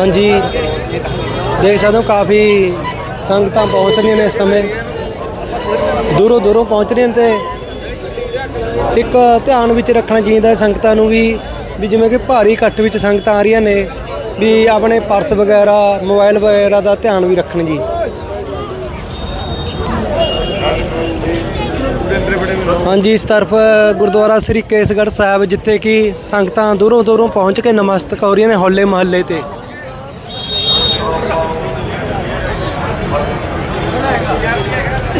ਹਾਂਜੀ। ਦੇਖ ਸਕਦੇ ਹੋ, ਕਾਫੀ ਸੰਗਤਾਂ ਪਹੁੰਚ ਰਹੀਆਂ ਨੇ ਇਸ ਸਮੇਂ। ਦੂਰੋਂ ਦੂਰੋਂ ਪਹੁੰਚ ਰਹੀਆਂ ਨੇ ਤੇ ਇੱਕ ਧਿਆਨ ਵਿੱਚ ਰੱਖਣਾ ਚਾਹੀਦਾ ਸੰਗਤਾਂ ਨੂੰ ਵੀ ਵੀ ਜਿਵੇਂ ਕਿ ਭਾਰੀ ਇਕੱਠ ਵਿੱਚ ਸੰਗਤਾਂ ਆ ਰਹੀਆਂ ਨੇ, ਵੀ ਆਪਣੇ ਪਰਸ ਵਗੈਰਾ, ਮੋਬਾਈਲ ਵਗੈਰਾ ਦਾ ਧਿਆਨ ਵੀ ਰੱਖਣ ਜੀ। ਹਾਂਜੀ, ਇਸ ਤਰਫ ਗੁਰਦੁਆਰਾ ਸ੍ਰੀ ਕੇਸਗੜ੍ਹ ਸਾਹਿਬ, ਜਿੱਥੇ ਕਿ ਸੰਗਤਾਂ ਦੂਰੋਂ ਦੂਰੋਂ ਪਹੁੰਚ ਕੇ ਨਮਸਤਕ ਹੋ ਰਹੀਆਂ ਨੇ ਹੋਲੇ ਮਹੱਲੇ ਤੇ।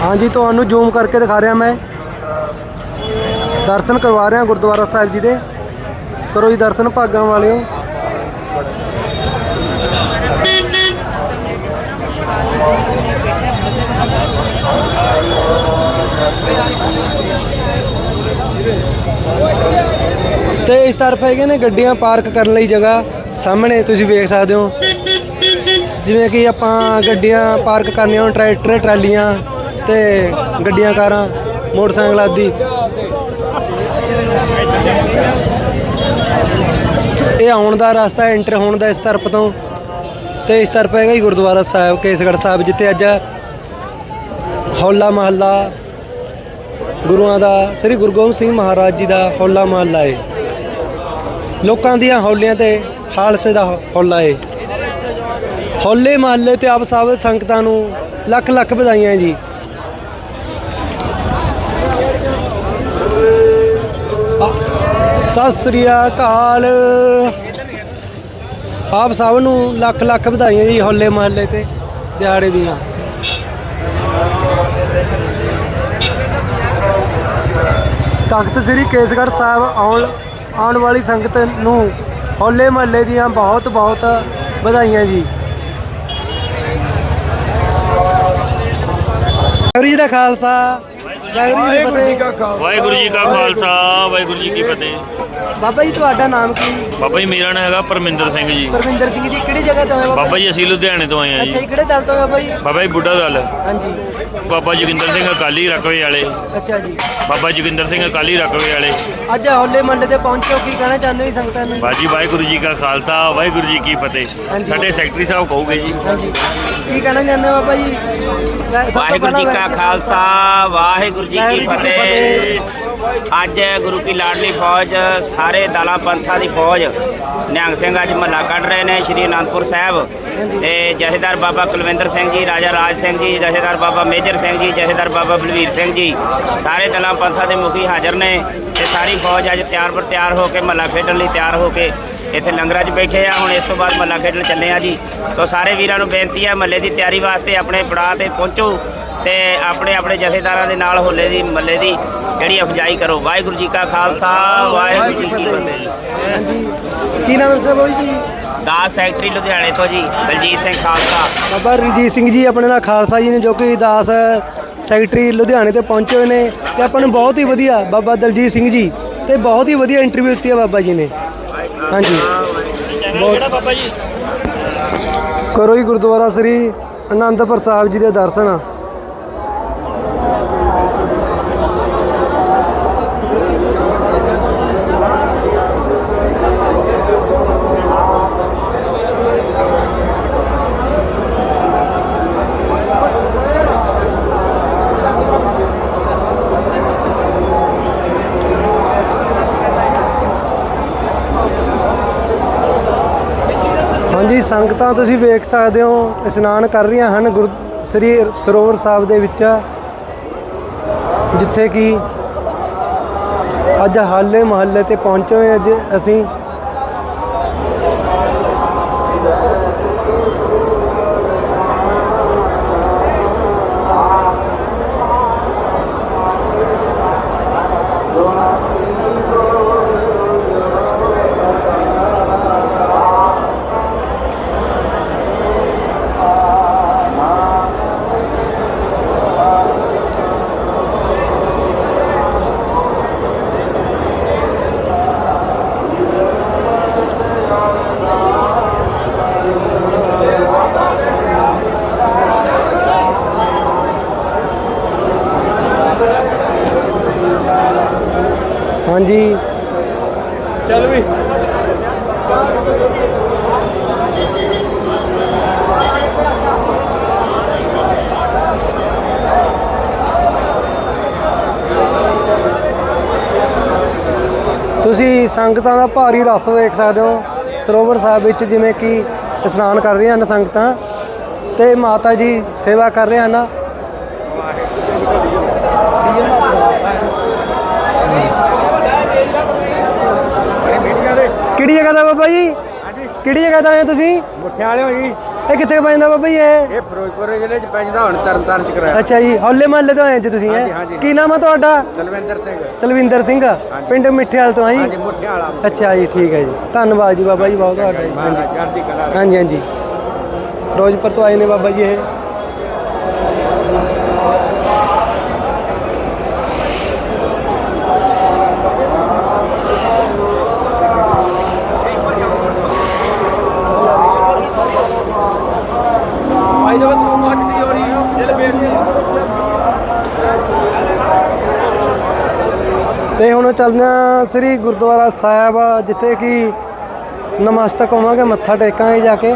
ਹਾਂਜੀ, ਤੁਹਾਨੂੰ ਜ਼ੂਮ ਕਰਕੇ ਦਿਖਾ ਰਿਹਾ ਮੈਂ। ਦਰਸ਼ਨ ਕਰਵਾ ਰਿਹਾ ਗੁਰਦੁਆਰਾ ਸਾਹਿਬ ਜੀ ਦੇ। ਕਰੋ ਜੀ ਦਰਸ਼ਨ ਭਾਗਾਂ ਵਾਲਿਓ। ਤੇ ਇਸ ਤਰਫ ਹੈਗੇ ਨੇ ਗੱਡੀਆਂ ਪਾਰਕ ਕਰਨ ਲਈ ਜਗ੍ਹਾ। ਸਾਹਮਣੇ ਤੁਸੀਂ ਵੇਖ ਸਕਦੇ ਹੋ। ਜਿਵੇਂ ਕਿ ਆਪਾਂ ਗੱਡੀਆਂ ਪਾਰਕ ਕਰਨੀਆਂ ਹੋਣ ਟਰੈਕਟਰ ਟਰਾਲੀਆਂ ਤੇ ਗੱਡੀਆਂ, ਕਾਰਾਂ, ਮੋਟਰਸਾਈਕਲ ਆਦਿ। ਇਹ ਆਉਣ ਦਾ ਰਸਤਾ ਐਂਟਰ ਹੋਣ ਦਾ ਇਸ ਤਰਫ ਤੋਂ। ਤੇ ਇਸ ਤਰਫ ਹੈਗਾ ਹੀ ਗੁਰਦੁਆਰਾ ਸਾਹਿਬ, ਕੇਸਗੜ੍ਹ ਸਾਹਿਬ, ਜਿੱਥੇ ਅੱਜ ਹੌਲਾ ਮਹੱਲਾ, ਗੁਰੂਆਂ ਦਾ, ਸ੍ਰੀ ਗੁਰੂ ਗੋਬਿੰਦ ਸਿੰਘ ਮਹਾਰਾਜ ਜੀ ਦਾ ਹੌਲਾ ਮਹੱਲਾ ਹੈ ਲੋਕਾਂ ਦੀਆਂ ਹੌਲੀਆਂ ਤੇ ਖਾਲਸੇ ਦਾ ਹੌਲਾ ਹੈ ਹੋਲੇ ਮਹੱਲੇ ਤੇ ਆਪ ਸਭ ਸੰਗਤਾਂ ਨੂੰ ਲੱਖ ਲੱਖ ਵਧਾਈਆਂ ਜੀ। ਸਤਿ ਸ੍ਰੀ ਅਕਾਲ। ਆਪ ਸਭ ਨੂੰ ਲੱਖ ਲੱਖ ਵਧਾਈਆਂ ਜੀ ਹੋਲੇ ਮਹੱਲੇ ਤੇ ਦਿਹਾੜੇ ਦੀਆਂ। ਤਖਤ ਸ੍ਰੀ ਕੇਸਗੜ੍ਹ ਸਾਹਿਬ ਆਉਣ ਆਉਣ ਵਾਲੀ ਸੰਗਤ ਨੂੰ ਹੋਲੇ ਮਹੱਲੇ ਦੀਆਂ ਬਹੁਤ ਬਹੁਤ ਵਧਾਈਆਂ ਜੀ। ਵਾਹਿਗੁਰੂ ਜੀ ਦਾ ਖਾਲਸਾ ਵਾਹਿਗੁਰੂ ਜੀ ਦੀ ਫਤਿਹ ਵਾਹਿਗੁਰੂ ਜੀ ਕਾ ਖਾਲਸਾ ਵਾਹਿਗੁਰੂ ਜੀ ਕੀ ਫਤਿਹ। ਬਾਬਾ ਜੀ ਤੁਹਾਡਾ ਨਾਮ ਕੀ? ਬਾਬਾ ਜੀ ਮੇਰਾ ਨਾਮ ਹੈਗਾ ਪਰਮਿੰਦਰ ਸਿੰਘ ਜੀ। ਪਰਵਿੰਦਰ ਸਿੰਘ ਜੀ ਕਿਹੜੀ ਜਗ੍ਹਾ ਤੋਂ ਆਏ ਹੋ ਬਾਬਾ ਜੀ? ਅਸੀਂ ਲੁਧਿਆਣੇ ਤੋਂ ਆਏ ਹਾਂ ਅੱਛਾ ਜੀ ਜੀ ਕਿਹੜੇ ਦਲ ਤੋਂ ਆਏ ਹੋ ਬਾਬਾ ਜੀ? ਬਾਬਾ ਜੀ ਬੁੱਢਾ ਦਲ। ਹਾਂਜੀ। ਬਾਬਾ ਜੋਗਿੰਦਰ ਸਿੰਘ ਅਕਾਲੀ ਰਕਵੇ ਵਾਲੇ। ਅੱਛਾ ਜੀ। ਬਾਬਾ ਜੋਗਿੰਦਰ ਸਿੰਘ ਅਕਾਲੀ ਰਕਵੇ ਵਾਲੇ। ਅੱਜ ਹੌਲੇ ਮੰਡੇ ਤੇ ਪਹੁੰਚੋ ਕੀ ਕਹਿਣਾ ਚਾਹੁੰਦੇ ਹੋ ਜੀ ਸੰਗਤਾਂ ਨੂੰ? ਬਾਜੀ ਵਾਹਿਗੁਰੂ ਜੀ ਕਾ ਖਾਲਸਾ ਵਾਹਿਗੁਰੂ ਜੀ ਕੀ ਫਤਿਹ। ਹਾਂਜੀ। ਸਾਡੇ ਸੈਕਟਰੀ ਸਾਹਿਬ ਕਹੋਗੇ ਜੀ। ਹਾਂਜੀ ਕੀ ਕਹਿਣਾ ਚਾਹੁੰਦੇ ਹੋ ਬਾਬਾ ਜੀ? ਸਭ ਤੋਂ ਵਾਹਿਗੁਰੂ ਜੀ ਪਹਿਲਾਂ ਕਾ ਖਾਲਸਾ ਵਾਹਿਗੁਰੂ ਜੀ ਕੀ ਫਤਿਹ। ਅੱਜ ਗੁਰੂ ਕੀ ਲਾਡਲੀ ਫੌਜ, ਸਾਰੇ ਦਲਾਂ ਪੰਥਾਂ ਦੀ ਫੌਜ, ਨਿਹੰਗ ਸਿੰਘ ਅੱਜ ਮਹੱਲਾ ਕੱਢ ਰਹੇ ਨੇ ਸ਼੍ਰੀ ਅਨੰਦਪੁਰ ਸਾਹਿਬ ਤੇ ਜਥੇਦਾਰ ਬਾਬਾ ਕੁਲਵਿੰਦਰ ਸਿੰਘ ਜੀ, ਰਾਜਾ ਰਾਜ ਸਿੰਘ ਜੀ, ਜਥੇਦਾਰ ਬਾਬਾ ਮੇਜਰ ਸਿੰਘ ਜੀ, ਜਥੇਦਾਰ ਬਾਬਾ ਬਲਵੀਰ ਸਿੰਘ ਜੀ, ਸਾਰੇ ਦਲਾਂ ਪੰਥਾਂ ਦੇ ਮੁਖੀ ਹਾਜ਼ਰ ਨੇ ਤੇ ਸਾਰੀ ਫੌਜ ਅੱਜ ਤਿਆਰ ਪਰ ਤਿਆਰ ਹੋ ਕੇ ਮਹੱਲਾ ਖੇਡਣ ਲਈ ਤਿਆਰ ਹੋ ਕੇ ਇੱਥੇ ਲੰਗਰਾਂ 'ਚ ਬੈਠੇ ਆ। ਹੁਣ ਇਸ ਤੋਂ ਬਾਅਦ ਮੱਲਾ ਖੇਡਣ ਚੱਲੇ ਆ ਜੀ। ਸੋ ਸਾਰੇ ਵੀਰਾਂ ਨੂੰ ਬੇਨਤੀ ਆ ਮੱਲੇ ਦੀ ਤਿਆਰੀ ਵਾਸਤੇ ਆਪਣੇ ਪੜਾਅ ਤੇ ਪਹੁੰਚੋ। ਤੇ ਆਪਣੇ ਆਪਣੇ ਜਥੇਦਾਰਾਂ ਦੇ ਨਾਲ ਹੋਲੇ ਦੀ ਮੱਲੇ ਦੀ ਜਿਹੜੀ ਅਫਜਾਈ ਕਰੋ। ਵਾਹਿਗੁਰੂ ਜੀ ਕਾ ਖਾਲਸਾ ਵਾਹਿਗੁਰੂ ਜੀ ਕੀ ਫਤਿਹ। ਹਾਂਜੀ ਕੀ ਨਾਮ ਹੈ ਸਭ ਜੀ? ਦਾਸ ਸੈਕਟਰੀ ਲੁਧਿਆਣੇ ਤੋਂ ਜੀ ਬਲਜੀਤ ਸਿੰਘ ਖਾਲਸਾ। ਬਾਬਾ ਰਣਜੀਤ ਸਿੰਘ ਜੀ ਆਪਣੇ ਨਾਲ ਖਾਲਸਾ ਜੀ ਨੇ ਜੋ ਕਿ ਦਾਸ ਸੈਕਟਰੀ ਲੁਧਿਆਣੇ ਤੇ ਪਹੁੰਚੇ ਹੋਏ ਨੇ ਤੇ ਆਪਾਂ ਨੂੰ ਬਹੁਤ ਹੀ ਵਧੀਆ ਬਾਬਾ ਦਲਜੀਤ ਸਿੰਘ ਜੀ ਤੇ ਬਹੁਤ ਹੀ ਵਧੀਆ ਇੰਟਰਵਿਊ ਦਿੱਤੀ ਹੈ ਬਾਬਾ ਜੀ ਨੇ। ਹਾਂਜੀ। ਕਿਹੜਾ ਬਾਬਾ ਜੀ? ਕਰੋ ਹੀ ਗੁਰਦੁਆਰਾ ਸ੍ਰੀ ਅਨੰਦਪੁਰ ਸਾਹਿਬ ਜੀ ਦੇ ਦਰਸ਼ਨ। ਹਾਂਜੀ ਸੰਗਤਾਂ ਤੁਸੀਂ ਵੇਖ ਸਕਦੇ ਹੋ, ਇਸ਼ਨਾਨ ਕਰ ਰਹੀਆਂ ਹਨ ਗੁਰ ਸ੍ਰੀ ਸਰੋਵਰ ਸਾਹਿਬ ਦੇ ਵਿੱਚ, ਜਿੱਥੇ ਕਿ ਅੱਜ ਹਾਲੇ ਮਹੱਲੇ ਤੇ ਪਹੁੰਚੇ ਹੋਏ ਅੱਜ ਅਸੀਂ। ਚੱਲ ਵੀ। ਤੁਸੀਂ ਸੰਗਤਾਂ ਦਾ ਭਾਰੀ ਰਸ ਵੇਖ ਸਕਦੇ ਹੋ। ਸਰੋਵਰ ਸਾਹਿਬ ਵਿੱਚ ਜਿਵੇਂ ਕਿ ਇਸ਼ਨਾਨ ਕਰ ਰਹੀਆਂ ਹਨ ਸੰਗਤਾਂ ਤੇ ਮਾਤਾ ਜੀ ਸੇਵਾ ਕਰ ਰਹੇ ਹਨ। ਕਿਹੜੀ ਜਗ੍ਹਾ ਦਾ ਬਾਬਾ ਜੀ? ਕਿਹੜੀ ਜਗ੍ਹਾ ਦਾ ਆਏ ਤੁਸੀਂ? ਮੁੱਠਿਆਂ ਵਾਲੇ ਹੋ ਜੀ। ਇਹ ਕਿੱਥੇ ਪੈਂਦਾ ਬਾਬਾ ਜੀ ਇਹ? ਇਹ ਫਿਰੋਜ਼ਪੁਰ ਜ਼ਿਲ੍ਹੇ ਚ ਪੈਂਦਾ ਹੁਣ ਤਰਨ ਤਾਰਨ ਚ ਕਰਾਇਆ। ਅੱਛਾ ਜੀ ਹੌਲੇ ਮਹੱਲੇ ਤੋਂ ਆਏ ਜੀ ਤੁਸੀਂ ਹਾਂਜੀ, ਹੈ? ਹਾਂਜੀ। ਕੀ ਨਾਮ ਆ ਤੁਹਾਡਾ? ਸਲਵਿੰਦਰ ਸਿੰਘ। ਸਲਵਿੰਦਰ ਸਿੰਘ। ਪਿੰਡ ਮਿੱਠੇਵਾਲ ਤੋਂ ਆ ਹਾਂਜੀ ਜੀ ਮੁੱਠਿਆਂ ਵਾਲਾ। ਅੱਛਾ ਜੀ ਠੀਕ ਹੈ ਜੀ। ਧੰਨਵਾਦ ਜੀ ਬਾਬਾ ਜੀ ਬਹੁਤ ਤੁਹਾਡਾ ਜੀ। ਹਾਂਜੀ ਮਹਾਰਾਜ ਚੜ੍ਹਦੀ ਕਲਾ ਰੱਖੇ। ਹਾਂਜੀ। ਹਾਂਜੀ ਫਿਰੋਜ਼ਪੁਰ ਤੋਂ ਆਏ ਨੇ ਬਾਬਾ ਜੀ ਇਹ ਭਾਈ ਜਗਤ ਤੂੰ ਮੱਚਦੀ ਹੋ ਰਹੀ ਹੋ ਜਲ ਬੇੜੀ ਤੇ ਹੁਣ ਚੱਲਦੇ ਹਾਂ ਸ੍ਰੀ ਗੁਰਦੁਆਰਾ ਸਾਹਿਬ, ਜਿੱਥੇ ਕਿ ਨਮਸਤਕ ਹੋਵਾਂਗੇ, ਮੱਥਾ ਟੇਕਾਂਗੇ ਜਾ ਕੇ।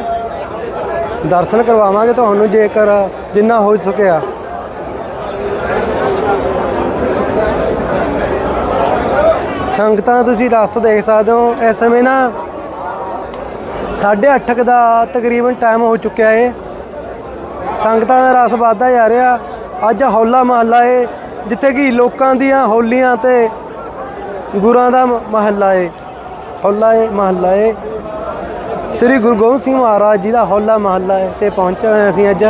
ਦਰਸ਼ਨ ਕਰਵਾਵਾਂਗੇ ਤੁਹਾਨੂੰ ਜੇਕਰ ਜਿੰਨਾ ਹੋ ਸਕਿਆ। ਸੰਗਤਾਂ ਤੁਸੀਂ ਰਸ ਦੇਖ ਸਕਦੇ ਹੋ, ਇਸ ਸਮੇਂ ਨਾ 8:30 ਦਾ ਤਕਰੀਬਨ ਟਾਈਮ ਹੋ ਚੁੱਕਿਆ ਏ। ਸੰਗਤਾਂ ਦਾ ਰਸ ਵੱਧਦਾ ਜਾ ਰਿਹਾ। ਅੱਜ ਹੌਲਾ ਮਹੱਲਾ ਏ, ਜਿੱਥੇ ਕਿ ਲੋਕਾਂ ਦੀਆਂ ਹੋਲੀਆਂ ਤੇ ਗੁਰਾਂ ਦਾ ਮ- ਮਹੱਲਾ ਏ, ਹੌਲਾ ਏ, ਮਹੱਲਾ ਏ। ਸ੍ਰੀ ਗੁਰੂ ਗੋਬਿੰਦ ਸਿੰਘ ਮਹਾਰਾਜ ਜੀ ਦਾ ਹੌਲਾ ਮਹੱਲਾ ਏ ਤੇ ਪਹੁੰਚੇ ਹੋਏ ਅਸੀਂ ਅੱਜ।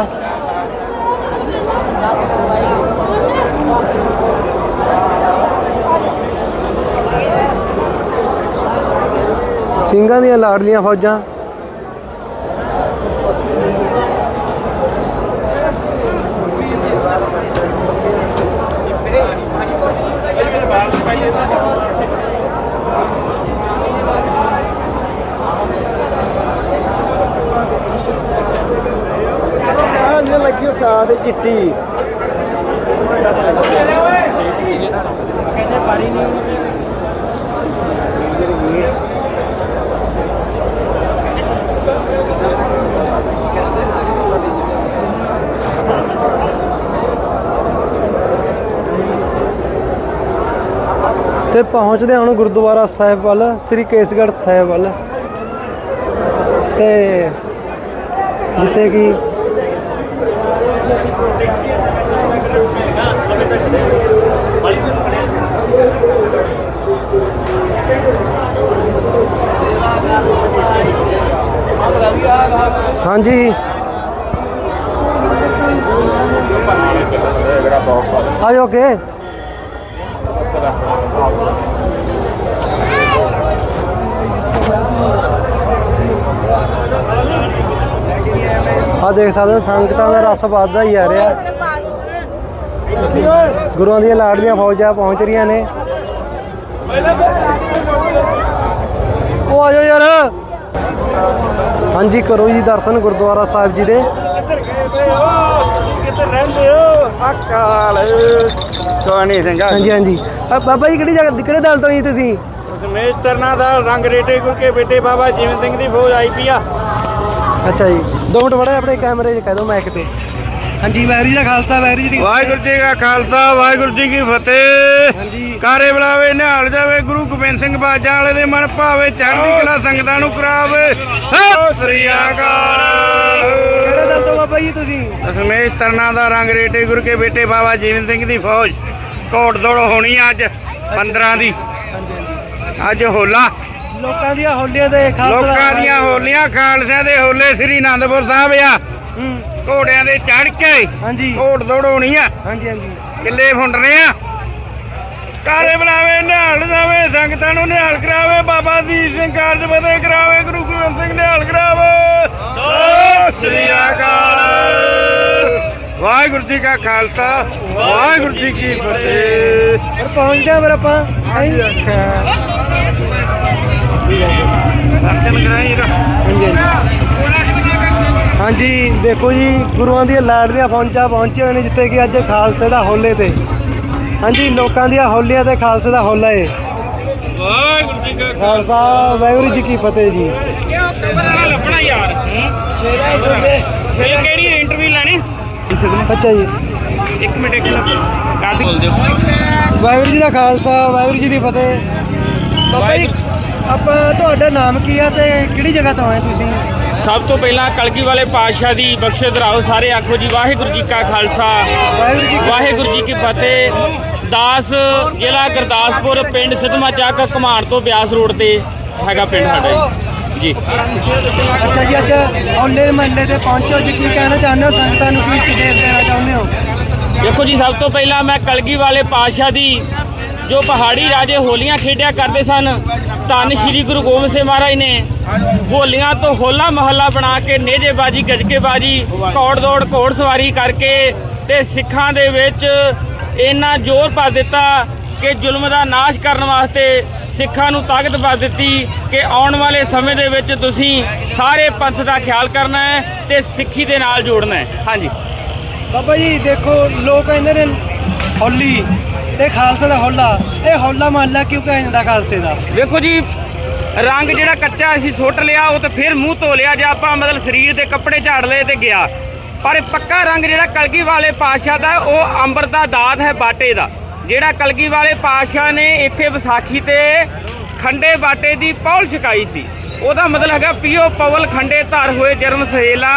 ਸਿੰਘਾਂ ਦੀਆਂ ਲਾੜਲੀਆਂ ਫੌਜਾਂ ਚਿੱਟੀ। ਤੇ ਪਹੁੰਚਦੇ ਹਾਂ ਗੁਰਦੁਆਰਾ ਸਾਹਿਬ ਵੱਲ ਸ੍ਰੀ ਕੇਸਗੜ੍ਹ ਸਾਹਿਬ ਵੱਲ। ਤੇ ਜਿੱਥੇ ਕਿ ਹਾਂਜੀ। ਆਇਓ ਕੇ ਆ ਦੇਖ ਸਕਦੇ ਹੋ ਸੰਗਤਾਂ ਦਾ ਰਸ ਵੱਧਦਾ ਹੀ ਆ ਰਿਹਾ। ਗੁਰੂਆਂ ਦੀਆਂ ਲਾੜੀਆਂ ਫੌਜਾਂ ਪਹੁੰਚ ਰਹੀਆਂ ਨੇ। ਉਹ ਆਜੋ ਯਾਰ। ਹਾਂਜੀ ਕਰੋ ਜੀ ਦਰਸ਼ਨ ਗੁਰਦੁਆਰਾ ਸਾਹਿਬ ਜੀ ਦੇ। ਕਿੱਥੇ ਰਹਿੰਦੇ ਹੋ ਅਕਾਲ ਕਹਾਣੀ ਸਿੰਘਾ ਹਾਂਜੀ ਹਾਂਜੀ। ਆ ਬਾਬਾ ਜੀ ਕਿਹੜੀ ਜਗ੍ਹਾ ਕਿਹੜੇ ਦਲ ਤੋਂ ਜੀ ਤੁਸੀਂ? ਸਮੇਸ਼ ਤਰਨਾ ਦਾ ਰੰਗ ਰੇਟੇ ਗੁਰ ਕੇ ਬੇਟੇ ਬਾਬਾ ਜੀਵਨ ਸਿੰਘ ਦੀ ਫੌਜ ਆਈ ਪਈ ਆ। ਅੱਛਾ ਜੀ। ਦੋ ਮਿੰਟ ਬੜੇ ਆਪਣੇ ਕੈਮਰੇ 'ਚ ਕਹਿ ਦਿਓ ਮਾਈਕ ਤੇ। ਹਾਂਜੀ ਵੈਰੀ ਦਾ ਖਾਲਸਾ ਵੈਰੀ ਜੀ ਵਾਹਿਗੁਰੂ ਜੀ ਕਾ ਖਾਲਸਾ ਵਾਹਿਗੁਰੂ ਜੀ ਕੀ ਫਤਿਹ। ਹਾਂਜੀ। ਕਾਰੇ ਬੁਲਾਵੇ ਨਿਹਾਲ ਜਾਵੇ ਗੁਰੂ ਗੋਬਿੰਦ ਸਿੰਘ ਬਾਜਾਂ ਵਾਲੇ ਦੇ ਮਨ ਭਾਵੇ ਚੜ੍ਹਦੀ ਕਲਾ ਸੰਗਤਾਂ ਨੂੰ ਕਰਾਵੇ। ਸਤਿ ਸ੍ਰੀ ਅਕਾਲ। ਕਿਹੜੇ ਦਲ ਤੋਂ ਬਾਬਾ ਜੀ ਤੁਸੀਂ? ਦਸਮੇਸ਼ ਤਰਨਾ ਦਾ ਰੰਗ ਰੇਟੇ ਗੁਰ ਕੇ ਬੇਟੇ ਬਾਬਾ ਜੀਵਨ ਸਿੰਘ ਦੀ ਫੌਜ। ਕੋਟ ਦੌੜ ਹੋਣੀ ਅੱਜ 15 ਦੀ। ਅੱਜ ਹੋਲਾ। ਲੋਕਾਂ ਦੀਆਂ ਹੋਲੀਆਂ ਦੇ ਖਾਲਸਾ ਲੋਕਾਂ ਦੀਆਂ ਹੋਲੀਆਂ ਖਾਲਸਿਆਂ ਦੇ ਹੋਲੇ ਸ੍ਰੀ ਅਨੰਦਪੁਰ ਸਾਹਿਬ ਆ। ਹੂੰ, ਘੋੜਿਆਂ ਦੇ ਚੜ ਕੇ ਹਾਂਜੀ। ਕੋਟ ਦੌੜ ਹੋਣੀ ਆ। ਹਾਂਜੀ ਹਾਂਜੀ। ਕਿੱਲੇ ਫੁੰਡਣੇ ਆ। ਕਾਰੇ ਬੁਲਾਵੇ ਨਿਹਾਲ ਜਾਵੇ ਸੰਗਤਾਂ ਨੂੰ ਨਿਹਾਲ ਕਰਾਵੇ ਬਾਬਾ ਦੀਪ ਸਿੰਘ ਕਾਰਜ ਫਤਿਹ ਕਰਾਵੇ ਗੁਰੂ ਗੋਬਿੰਦ ਸਿੰਘ ਨਿਹਾਲ ਕਰਾਵੇ। ਸਤਿ ਸ੍ਰੀ ਅਕਾਲ। ਵਾਹਿਗੁਰੂ ਜੀ ਕਾ ਖਾਲਸਾ ਵਾਹਿਗੁਰੂ ਜੀ ਕੀ ਫਤਿਹ। ਫਿਰ ਪਹੁੰਚਦੇ ਆ ਫਿਰ ਆਪਾਂ। ਹਾਂਜੀ ਹਾਂਜੀ ਹਾਂਜੀ ਦੇਖੋ ਜੀ, ਗੁਰੂਆਂ ਦੀਆਂ ਲਾੜ ਦੀਆਂ ਫੌਜਾਂ ਪਹੁੰਚੇ ਹੋਏ ਨੇ ਜਿੱਥੇ ਕਿ ਅੱਜ ਖਾਲਸੇ ਦਾ ਹੋਲੇ ਤੇ। ਹਾਂਜੀ, ਲੋਕਾਂ ਦੀਆਂ ਹੋਲੀਆਂ ਤੇ ਖਾਲਸੇ ਦਾ ਹੋਲਾ ਏ। ਵਾਹਿਗੁਰੂ ਜੀ ਕਾ ਖਾਲਸਾ, ਵਾਹਿਗੁਰੂ ਜੀ ਕੀ ਫਤਿਹ ਜੀ। ਲੱਭਣਾ ਯਾਰ ਇਹ ਕਿਹੜੀ ਇੰਟਰਵਿਊ ਲੈਣੀ ਅੱਛਾ ਜੀ। ਇੱਕ ਮਿੰਟ ਇੱਕ ਮਿੰਟ ਕਾਦੀ ਵਾਹਿਗੁਰੂ ਜੀ ਦਾ ਖਾਲਸਾ, ਵਾਹਿਗੁਰੂ ਜੀ ਦੀ ਫਤਿਹ। ਬਾਬਾ ਜੀ ਆਪਾਂ ਤੁਹਾਡਾ ਨਾਮ ਕੀ ਆ ਤੇ ਕਿਹੜੀ ਜਗ੍ਹਾ ਤੋਂ ਆਏ ਤੁਸੀਂ? ਸਭ ਤੋਂ ਪਹਿਲਾਂ ਕਲਗੀ ਵਾਲੇ ਪਾਤਸ਼ਾਹ ਦੀ ਬਖਸ਼ੇ ਦਰਾਓ ਸਾਰੇ ਆਖੋ ਜੀ ਵਾਹਿਗੁਰੂ ਜੀ ਕਾ ਖਾਲਸਾ। ਵਾਹਿਗੁਰੂ ਜੀ ਕੀ ਫਤਿਹ। ਦਾਸ ਜ਼ਿਲ੍ਹਾ ਗੁਰਦਾਸਪੁਰ ਪਿੰਡ ਸਿੱਧਮਾ ਚੱਕ ਕਮਾਣ ਤੋਂ ਬਿਆਸ ਰੋਡ ਤੇ ਹੈਗਾ ਪਿੰਡ ਸਾਡਾ ਜੀ। ਅੱਛਾ ਜੀ ਅੱਜ ਹੌਲੇ ਮਹੱਲੇ ਤੇ ਪਹੁੰਚੋ ਜੀ ਕੀ ਕਹਿਣਾ ਚਾਹੁੰਦੇ ਹੋ? ਸੰਗਤਾਂ ਨੂੰ ਕੀ ਸੰਦੇਸ਼ ਦੇਣਾ ਚਾਹੁੰਦੇ ਹੋ? ਦੇਖੋ ਜੀ ਸਭ ਤੋਂ ਪਹਿਲਾਂ ਮੈਂ ਕਲਗੀ ਵਾਲੇ ਪਾਤਸ਼ਾਹ ਦੀ ਜੋ ਪਹਾੜੀ ਰਾਜੇ ਹੋਲੀਆਂ ਖੇਡਿਆ ਕਰਦੇ ਸਨ ਧੰਨ ਸ਼੍ਰੀ ਗੁਰੂ ਗੋਬਿੰਦ ਸਿੰਘ ਮਹਾਰਾਜ ਨੇ ਹੋਲੀਆਂ ਤੋਂ ਹੋਲਾ ਮਹੱਲਾ ਬਣਾ ਕੇ ਨੇਜੇਬਾਜੀ, ਗਜਕੇਬਾਜੀ ਘੋੜ ਦੌੜ ਘੋੜ ਸਵਾਰੀ ਕਰਕੇ ਤੇ ਸਿੱਖਾਂ ਦੇ ਵਿੱਚ ਇੰਨਾ ਜ਼ੋਰ ਪਾ ਦਿੱਤਾ ਕਿ ਜ਼ੁਲਮ ਦਾ ਨਾਸ਼ ਕਰਨ ਵਾਸਤੇ ਸਿੱਖਾਂ ਨੂੰ ਤਾਕਤ ਪਾ ਦਿੱਤੀ ਕਿ ਆਉਣ ਵਾਲੇ ਸਮੇਂ ਦੇ ਵਿੱਚ ਤੁਸੀਂ ਸਾਰੇ ਪੰਥ ਦਾ ਖਿਆਲ ਕਰਨਾ ਹੈ ਤੇ ਸਿੱਖੀ ਦੇ ਨਾਲ ਜੋੜਨਾ ਹੈ। ਹਾਂਜੀ। ਬਾਬਾ ਜੀ, ਦੇਖੋ, ਲੋਕ ਕਹਿੰਦੇ ਨੇ, ਹੋਲੀ ਤੇ ਖਾਲਸੇ ਦਾ ਹੋਲਾ, ਇਹ ਹੋਲਾ ਮਹੱਲਾ ਕਿਉਂ ਕਹਿ ਜਾਂਦਾ ਖਾਲਸੇ ਦਾ? ਵੇਖੋ ਜੀ, ਰੰਗ ਜਿਹੜਾ ਕੱਚਾ ਅਸੀਂ ਸੁੱਟ ਲਿਆ, ਉਹ ਤਾਂ ਫਿਰ ਮੂੰਹ ਧੋ ਲਿਆ ਜੇ ਆਪਾਂ ਮਤਲਬ ਸਰੀਰ ਦੇ ਕੱਪੜੇ ਝਾੜ ਲਏ ਤੇ ਗਿਆ। ਪਰ ਪੱਕਾ ਰੰਗ ਜਿਹੜਾ ਕਲਗੀ ਵਾਲੇ ਪਾਤਸ਼ਾਹ ਦਾ, ਉਹ ਅੰਬਰ ਦਾ ਦਾਤ ਹੈ, ਬਾਟੇ ਦਾ। ਜਿਹੜਾ ਕਲਗੀ ਵਾਲੇ ਪਾਤਸ਼ਾਹ ਨੇ ਇੱਥੇ ਵਿਸਾਖੀ ਤੇ ਖੰਡੇ ਬਾਟੇ ਦੀ ਪੌਲ ਛਕਾਈ ਸੀ, ਉਹਦਾ ਮਤਲਬ ਹੈਗਾ ਪੀਓ ਪਵਲ ਖੰਡੇ ਧਰ ਹੋਏ ਜਨਮ ਸਹੇਲਾ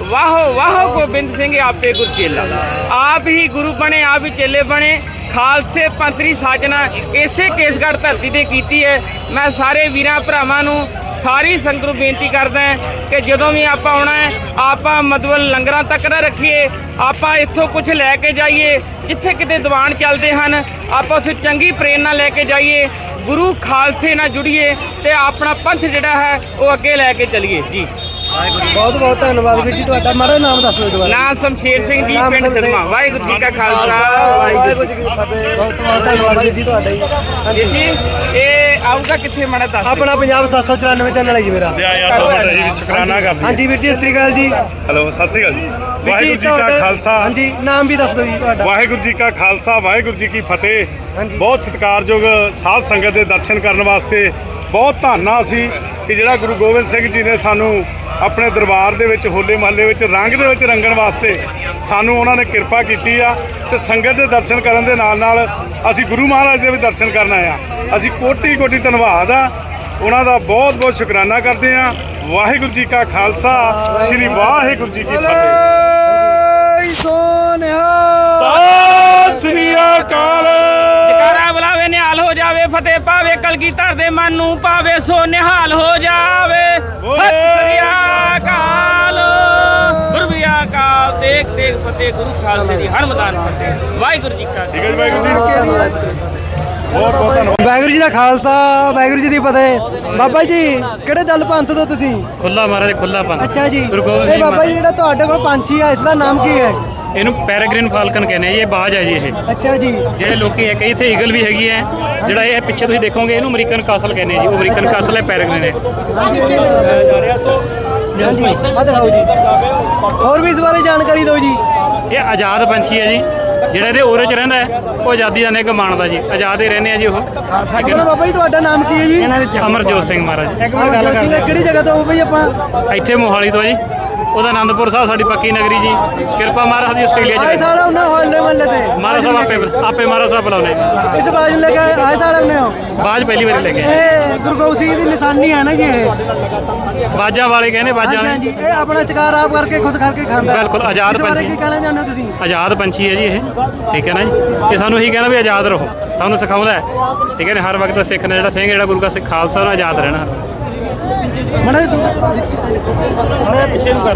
ਵਾਹੋ ਵਾਹੋ ਗੋਬਿੰਦ ਸਿੰਘ ਆਪੇ ਗੁਰਚੇਲਾ। ਆਪ ਹੀ ਗੁਰੂ ਬਣੇ, ਆਪ ਹੀ ਚੇਲੇ ਬਣੇ ਖਾਲਸੇ ਪੰਥ ਦੀ ਸਾਜਨਾ ਇਸੇ ਕੇਸਗੜ੍ਹ ਧਰਤੀ ਤੇ ਕੀਤੀ ਹੈ। ਮੈਂ ਸਾਰੇ ਵੀਰਾਂ ਭਰਾਵਾਂ ਨੂੰ ਸਾਰੀ ਸੰਗਤ ਨੂੰ ਬੇਨਤੀ ਕਰਦਾ ਕਿ ਜਦੋਂ ਵੀ ਆਪਾਂ ਆਉਣਾ ਹੈ, ਆਪਾਂ ਮਤਲਬ ਲੰਗਰਾਂ ਤੱਕ ਨਾ ਰੱਖੀਏ, ਆਪਾਂ ਇੱਥੋਂ ਕੁਝ ਲੈ ਕੇ ਜਾਈਏ, ਜਿੱਥੇ ਕਿਤੇ ਦੀਵਾਨ ਚੱਲਦੇ ਹਨ, ਆਪਾਂ ਉੱਥੇ ਚੰਗੀ ਪ੍ਰੇਰਨਾ ਲੈ ਕੇ ਜਾਈਏ, ਗੁਰੂ ਖਾਲਸੇ ਨਾਲ ਜੁੜੀਏ ਤੇ ਆਪਣਾ ਪੰਥ ਜਿਹੜਾ ਹੈ, ਉਹ ਅੱਗੇ ਲੈ ਕੇ ਚਲੀਏ। ਜੀ। ਬਹੁਤ ਬਹੁਤ ਧੰਨਵਾਦ ਵੀਰ ਜੀ ਤੁਹਾਡਾ। ਮਾੜਾ ਨਾਮ ਦੱਸੋ ਜੀ ਦੁਬਾਰਾ। ਨਾਮ ਸ਼ਮਸ਼ੇਰ ਸਿੰਘ ਜੀ ਪਿੰਡ। ਸਿਧਮਾ ਵਾਹਿਗੁਰੂ ਜੀ ਕਾ ਖਾਲਸਾ ਵਾਹਿਗੁਰੂ ਜੀ ਕੀ ਫਤਿਹ। ਬਹੁਤ ਬਹੁਤ ਧੰਨਵਾਦ ਵੀਰ ਜੀ ਤੁਹਾਡਾ ਜੀ। ਜੀ ਜੀ ਇਹ ਆਊਗਾ ਕਿੱਥੇ ਮੜਾ ਦੱਸ ਦਿਓ। ਆਪਣਾ ਪੰਜਾਬ 794 ਚੈਨਲ ਹੈ ਜੀ ਮੇਰਾ। ਮਿੰਟ ਜੀ ਸ਼ੁਕਰਾਨਾ ਕਰਦੀ ਹਾਂਜੀ ਵੀਰ ਜੀ ਸਤਿ ਸ੍ਰੀ ਅਕਾਲ ਜੀ। ਹੈਲੋ ਸਤਿ ਸ਼੍ਰੀ ਅਕਾਲ ਜੀ। ਵਾਹਿਗੁਰੂ ਜੀ ਤੁਹਾਡਾ- ਕਾ ਖਾਲਸਾ। ਹਾਂਜੀ ਨਾਮ ਵੀ ਦੱਸ ਦਿਓ ਜੀ ਤੁਹਾਡਾ। ਵਾਹਿਗੁਰੂ ਜੀ ਕਾ ਖਾਲਸਾ ਵਾਹਿਗੁਰੂ ਜੀ ਕੀ ਫਤਿਹ। ਹਾਂਜੀ। ਬਹੁਤ ਸਤਿਕਾਰਯੋਗ ਸਾਧ ਸੰਗਤ ਦੇ ਦਰਸ਼ਨ ਕਰਨ ਵਾਸਤੇ ਬਹੁਤ ਧੰਨਾ ਸੀ ਕਿ ਜਿਹੜਾ ਗੁਰੂ ਗੋਬਿੰਦ ਸਿੰਘ ਜੀ ਨੇ ਸਾਨੂੰ ਆਪਣੇ ਦਰਬਾਰ ਦੇ ਵਿੱਚ ਹੋਲੇ ਮਹੱਲੇ ਵਿੱਚ ਰੰਗ ਦੇ ਵਿੱਚ ਰੰਗਣ ਵਾਸਤੇ ਸਾਨੂੰ ਉਹਨਾਂ ਨੇ ਕਿਰਪਾ ਕੀਤੀ ਆ ਤੇ ਸੰਗਤ ਦੇ ਦਰਸ਼ਨ ਕਰਨ ਦੇ ਨਾਲ ਨਾਲ ਅਸੀਂ ਗੁਰੂ ਮਹਾਰਾਜ ਦੇ ਵੀ ਦਰਸ਼ਨ ਕਰਨ ਆਏ ਆ। ਅਸੀਂ ਕੋਟੀ ਕੋਟੀ ਧੰਨਵਾਦ ਆ। ਉਹਨਾਂ ਦਾ ਬਹੁਤ ਬਹੁਤ ਸ਼ੁਕਰਾਨਾ ਕਰਦੇ ਆ। ਵਾਹਿਗੁਰੂ ਜੀ ਕਾ ਖਾਲਸਾ ਸ੍ਰੀ ਵਾਹਿਗੁਰੂ ਜੀ ਕੀ ਫਤਿਹ। ਸਤਿ ਸ੍ਰੀ ਅਕਾਲ। ਨਿਹਾਲ ਹੋ ਜਾਵੇ ਫਤਿਹ ਪਾਵੇ ਕਲਗੀ ਧਰ ਦੇ ਮਨ ਨੂੰ ਪਾਵੇ ਸੋ ਨਿਹਾਲ ਹੋ ਜਾਵੇ। ਸਤਿ ਸ੍ਰੀ ਅਕਾਲ। ਗੁਰੂ ਵੀ ਅਕਾਲ ਦੇਖ ਦੇਖ ਫਤਿਹ ਗੁਰੂ ਖਾਲਸੇ ਦੀ ਹਰਮਦਾਨ ਫਤਿਹ। ਵਾਹਿਗੁਰੂ ਜੀ ਕਾ ਠੀਕ ਹੈ ਜੀ ਵਾਹਿਗੁਰੂ ਜੀ। ਬਹੁਤ ਬਹੁਤ ਧੰਨਵਾਦ। ਵਾਹਿਗੁਰੂ ਜੀ ਦਾ ਖਾਲਸਾ ਵਾਹਿਗੁਰੂ ਜੀ ਦੀ ਫਤਿਹ। ਬਾਬਾ ਜੀ ਕਿਹੜੇ ਦਲ ਪੰਥ ਤੋਂ ਤੁਸੀਂ? ਖੁੱਲਾ ਮਹਾਰਾਜ ਖੁੱਲਾ ਪੰਥ। ਅੱਛਾ ਜੀ। ਗੁਰੂ ਗੋਬਿੰਦ ਇਹ ਸਿੰਘ ਬਾਬਾ ਜੀ ਜਿਹੜਾ ਤੁਹਾਡੇ ਕੋਲ ਪੰਛੀ ਆ ਇਸ ਦਾ ਨਾਮ ਕੀ ਹੈ? ਇਹਨੂੰ ਪੈਰਾਗ੍ਰੀਨ ਫਾਲਕਨ ਕਹਿੰਦੇ ਆ ਜੀ, ਇਹ ਬਾਜ ਹੈ ਜੀ ਇਹ। ਅੱਛਾ ਜੀ। ਜਿਹੜੇ ਲੋਕੀ ਹੈ ਕਈ ਇੱਥੇ ਈਗਲ ਵੀ ਹੈਗੀ ਹੈ। ਜਿਹੜਾ ਇਹ ਪਿੱਛੇ ਤੁਸੀਂ ਦੇਖੋਗੇ ਇਹਨੂੰ ਅਮਰੀਕਨ ਕਾਸਲ ਕਹਿੰਦੇ ਆ ਜੀ। ਉਹ ਅਮਰੀਕਨ ਕਾਸਲ ਹੈ ਪੈਰਾਗ੍ਰੀਨ ਹੈ ਹਾਂਜੀ ਆ ਦਿਖਾਓ ਜੀ। ਹੋਰ ਵੀ ਇਸ ਬਾਰੇ ਜਾਣਕਾਰੀ ਦਿਓ ਜੀ। ਇਹ ਆਜ਼ਾਦ ਪੰਛੀ ਹੈ ਜੀ। ਜਿਹੜਾ ਇਹਦੇ ਔਰੇ ਚ ਰਹਿੰਦਾ ਹੈ ਉਹ ਆਜ਼ਾਦੀ ਦਾ ਨਿੱਘ ਮਾਣਦਾ ਜੀ। ਆਜ਼ਾਦ ਹੀ ਰਹਿੰਦੇ ਆ ਜੀ ਉਹ। ਆਪਣਾ ਬਾਬਾ ਜੀ ਤੁਹਾਡਾ ਨਾਮ ਕੀ ਹੈ ਜੀ? ਅਮਰਜੋਤ ਸਿੰਘ ਮਹਾਰਾਜ। ਇੱਕ ਮਿੰਟ ਗੱਲ ਕਰਦੇ ਕਿਹੜੀ ਜਗ੍ਹਾ ਤੋਂ ਹੋ ਬਈ ਆਪਾਂ? ਇੱਥੇ ਮੋਹਾਲੀ ਤੋਂ ਜੀ। ਉਹਦਾ ਆਨੰਦਪੁਰ ਸਾਹਿਬ ਸਾਡੀ ਪੱਕੀ ਨਗਰੀ ਜੀ। ਕਿਰਪਾ ਮਹਾਰਾਜ ਦੀ ਆਸਟ੍ਰੇਲੀਆ ਚ ਆਏ। ਸਾਲ ਉਹਨੇ ਹੋਲੇ ਮਹੱਲੇ ਤੇ। ਮਹਾਰਾਜ ਸਾਹਿਬ ਆਪੇ ਆਪੇ ਮਹਾਰਾਜ ਸਾਹਿਬ ਬੁਲਾਉਣੇ ਇਸ ਬਾਜ ਲੈ ਕੇ ਆਏ ਸਾਲ ਉਹਨੇ ਹੋ ਬਾਜ ਪਹਿਲੀ ਵਾਰੀ ਲੈ ਕੇ ਆਏ। ਇਹ ਗੁਰੂ ਗੋਬਿੰਦ ਸਿੰਘ ਦੀ ਨਿਸ਼ਾਨੀ ਹੈ ਨਾ ਜੀ ਇਹ। ਬਾਜਾਂ ਵਾਲੇ ਕਹਿੰਦੇ ਬਾਜਾਂ ਵਾਲੇ। ਹਾਂਜੀ। ਇਹ ਆਪਣਾ ਸ਼ਿਕਾਰ ਆਪ ਕਰਕੇ ਖੁਦ ਕਰਕੇ ਖਾਂਦਾ। ਹੈ। ਬਿਲਕੁਲ, ਆਜ਼ਾਦ ਇਸ ਬਾਰੇ ਪੰਛੀ। ਕੀ ਕਹਿਣਾ ਚਾਹੁੰਦੇ ਹੋ ਤੁਸੀਂ? ਆਜ਼ਾਦ ਪੰਛੀ ਹੈ ਜੀ ਇਹ। ਠੀਕ ਹੈ ਨਾ ਜੀ? ਇਹ ਸਾਨੂੰ ਇਹੀ ਕਹਿੰਦਾ ਵੀ ਆਜ਼ਾਦ ਰਹੋ। ਸਾਨੂੰ ਸਿਖਾਉਂਦਾ ਹੈ। ਠੀਕ ਹੈ ਨਾ ਹਰ ਵਕਤ ਸਿੱਖ ਨੇ ਜਿਹੜਾ ਸਿੰਘ ਜਿਹੜਾ ਗੁਰੂ ਦਾ ਸਿੱਖ ਖਾਲਸਾ ਉਹਨੂੰ ਆਜ਼ਾਦ ਰਹਿਣਾ। ਮੜਾ ਪਿੱਛੇ ਨੂੰ ਕਰ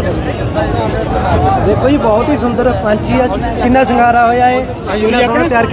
ਦੇਖੋ ਜੀ ਬਹੁਤ ਹੀ ਸੁੰਦਰ ਪੰਛੀ ਆ ਕਿੰਨਾ ਸ਼ਿੰਗਾਰਾ ਹੋਇਆ ਹੈ ਤਿਆਰ ਕੀਤਾ।